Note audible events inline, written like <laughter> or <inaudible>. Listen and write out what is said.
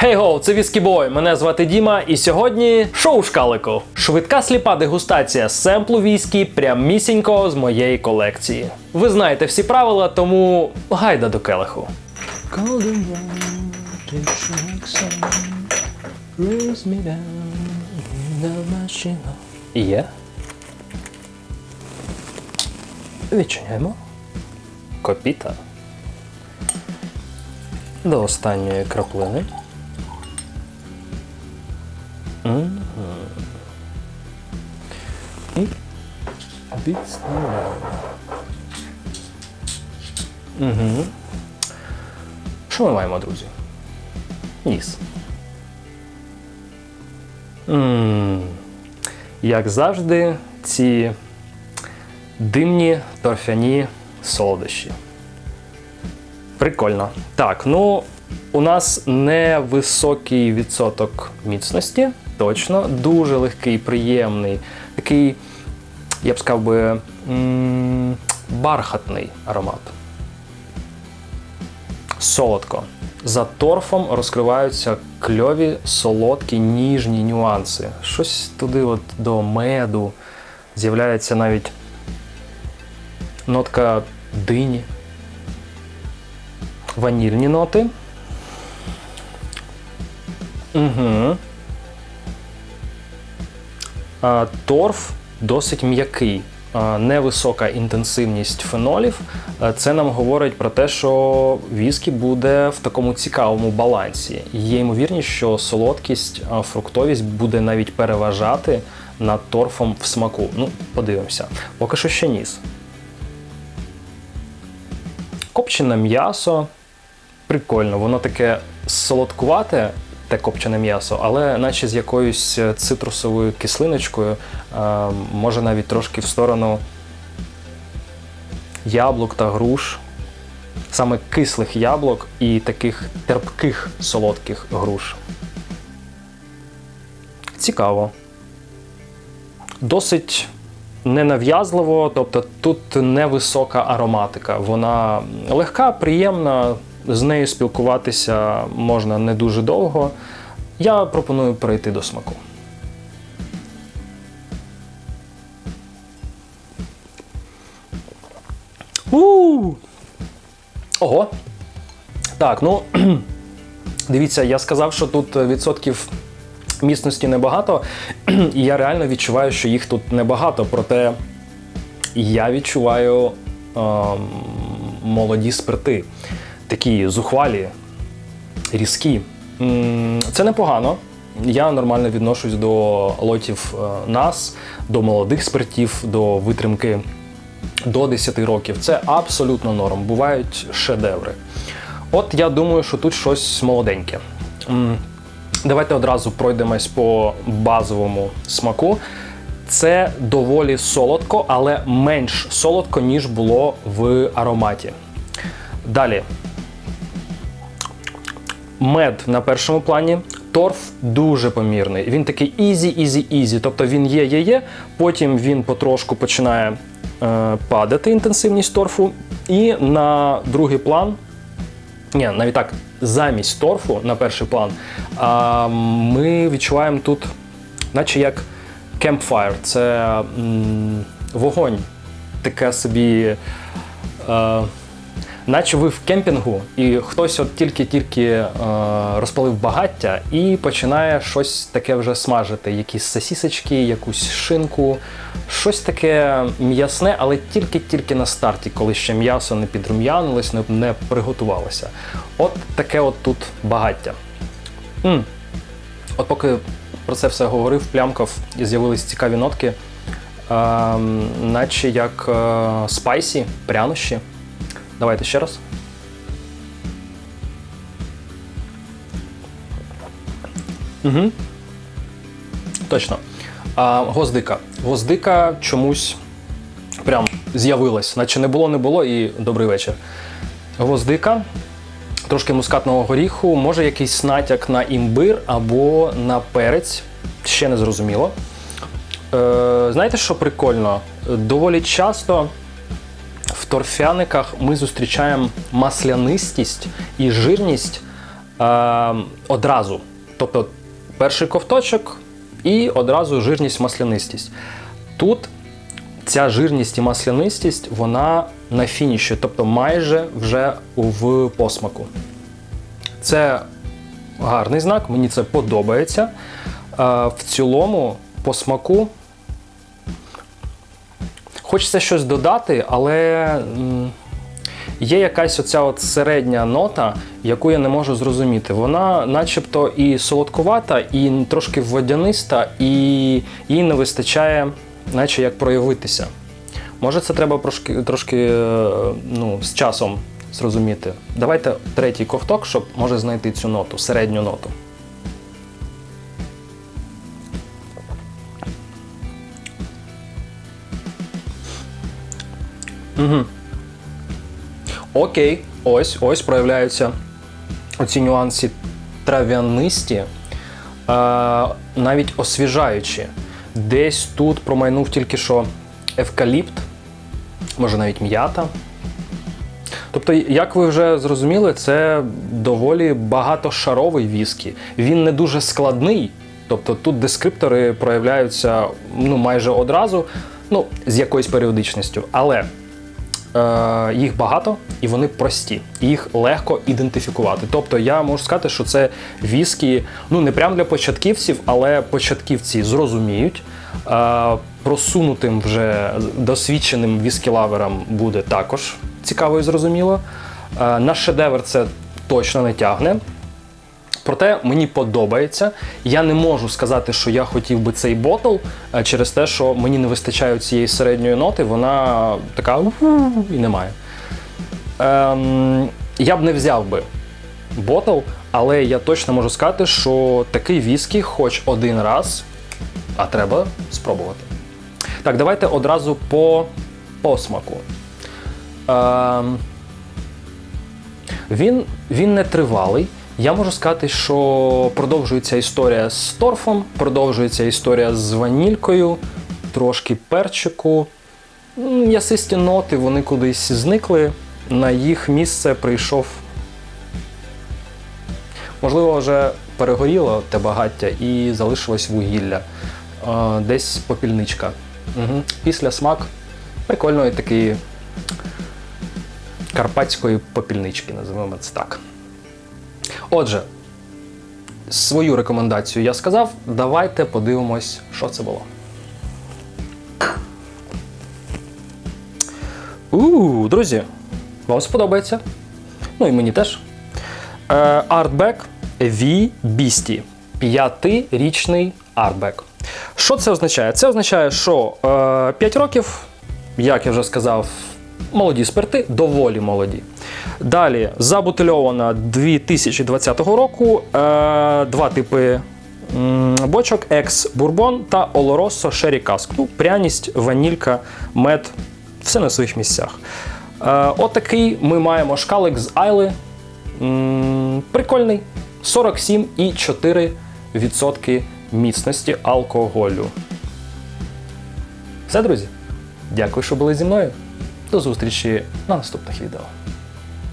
Хей гоу, це Віскібой. Мене звати Діма, і сьогодні шоу шкалику. Швидка сліпа дегустація семплу віскі прямісінько з моєї колекції. Ви знаєте всі правила, тому гайда до келиху. Є. Відчиняємо. Копіта. До останньої краплини. І відставляємо. Угу. Що ми маємо, друзі? Ніс. м Як завжди, ці димні торфяні солодощі. Прикольно. Так, ну у нас невисокий відсоток міцності, точно, дуже легкий, приємний, такий, я б сказав би, бархатний аромат. Солодко. За торфом розкриваються кльові, солодкі, ніжні нюанси. Щось туди, от до меду, з'являється навіть нотка дині, ванільні ноти. Угу. А, торф досить м'який, невисока інтенсивність фенолів. Це нам говорить про те, що віскі буде в такому цікавому балансі. Є ймовірність, що солодкість, фруктовість буде навіть переважати над торфом в смаку. Ну, подивимося. Поки що ще ніс. Копчене м'ясо. Прикольно, воно таке солодкувате, те копчене м'ясо, але наче з якоюсь цитрусовою кислиночкою, е, може навіть трошки в сторону яблук та груш, саме кислих яблук і таких терпких солодких груш. Цікаво. Досить ненав'язливо, тобто тут невисока ароматика. Вона легка, приємна, з нею спілкуватися можна не дуже довго. Я пропоную перейти до смаку. у Ого! Так, ну <clears throat> дивіться, я сказав, що тут відсотків міцності небагато, <clears throat> і я реально відчуваю, що їх тут небагато, проте я відчуваю е, молоді спирти, такі зухвалі, різкі. Це непогано. Я нормально відношусь до лотів е, нас, до молодих спиртів, до витримки до 10 років. Це абсолютно норм. Бувають шедеври. От я думаю, що тут щось молоденьке. Давайте одразу пройдемось по базовому смаку. Це доволі солодко, але менш солодко, ніж було в ароматі. Далі. Мед на першому плані. Торф дуже помірний. Він такий ізі, ізі, ізі. Тобто він є, є, є. Потім він потрошку починає е, падати інтенсивність торфу. І на другий план ні, навіть так, замість торфу на перший план, а, ми відчуваємо тут, наче як campfire, це м, вогонь. Таке собі. Е, наче ви в кемпінгу, і хтось от тільки-тільки е, розпалив багаття і починає щось таке вже смажити. Якісь сосісочки, якусь шинку, щось таке м'ясне, але тільки-тільки на старті, коли ще м'ясо не підрум'янилось, не, не приготувалося. От таке от тут багаття. м От поки про це все говорив, плямкав і з'явились цікаві нотки, е, наче як е, спайсі, прянощі. Давайте ще раз. Угу. Точно. А, Гвоздика. Гвоздика чомусь прям з'явилась, наче не було, не було, і добрий вечір. Гвоздика, трошки мускатного горіху, може якийсь натяк на імбир або на перець. Ще не зрозуміло. Е, Знаєте, що прикольно? Доволі часто торфяниках ми зустрічаємо маслянистість і жирність е, одразу. Тобто перший ковточок і одразу жирність, маслянистість. Тут ця жирність і маслянистість, вона на фініші, тобто майже вже в посмаку. Це гарний знак, мені це подобається. Е, В цілому, по смаку, хочеться щось додати, але є якась оця от середня нота, яку я не можу зрозуміти. Вона начебто і солодкувата, і трошки водяниста, і їй не вистачає, наче як проявитися. Може, це треба трошки, трошки е, ну, з часом зрозуміти. Давайте третій ковток, щоб може знайти цю ноту, середню ноту. Угу. Окей, ось, ось проявляються оці нюанси трав'янисті, е, навіть освіжаючі. Десь тут промайнув тільки що евкаліпт, може навіть м'ята. Тобто, як ви вже зрозуміли, це доволі багатошаровий віскі. Він не дуже складний. Тобто тут дескриптори проявляються ну, майже одразу, ну, з якоюсь періодичністю. Але е, їх багато і вони прості. Їх легко ідентифікувати. Тобто я можу сказати, що це віскі, ну не прям для початківців, але початківці зрозуміють. Е, просунутим вже досвідченим віскі-лаверам буде також цікаво і зрозуміло. Е, на шедевр це точно не тягне. Проте мені подобається. Я не можу сказати, що я хотів би цей ботл е, через те, що мені не вистачає цієї середньої ноти, вона така і немає. Ем, я б не взяв би ботл, але я точно можу сказати, що такий віскі хоч один раз, а треба спробувати. Так, давайте одразу по посмаку. Ем, він, він не тривалий. Я можу сказати, що продовжується історія з торфом, продовжується історія з ванількою, трошки перчику. М, Ясисті ноти, вони кудись зникли. На їх місце прийшов. Можливо, вже перегоріло те багаття і залишилось вугілля. Десь попільничка. Угу. Після смак прикольної такої карпатської попільнички, називаємо це так. Отже, свою рекомендацію я сказав. Давайте подивимось, що це було. У, друзі, вам сподобається. Ну і мені теж. Е, Artback V Beastie. П'ятирічний Artback. Що це означає? Це означає, що е, 5 років, як я вже сказав, молоді спирти, доволі молоді. Далі забутильована 2020 року. Е, два типи бочок: екс бурбон та Олоросо Шері Каск. Ну, пряність, ванілька, мед, все на своїх місцях. Е, отакий ми маємо шкалик з Айли. М, Прикольний. 47,4% міцності алкоголю. Все, друзі. Дякую, що були зі мною. До зустрічі на наступних відео.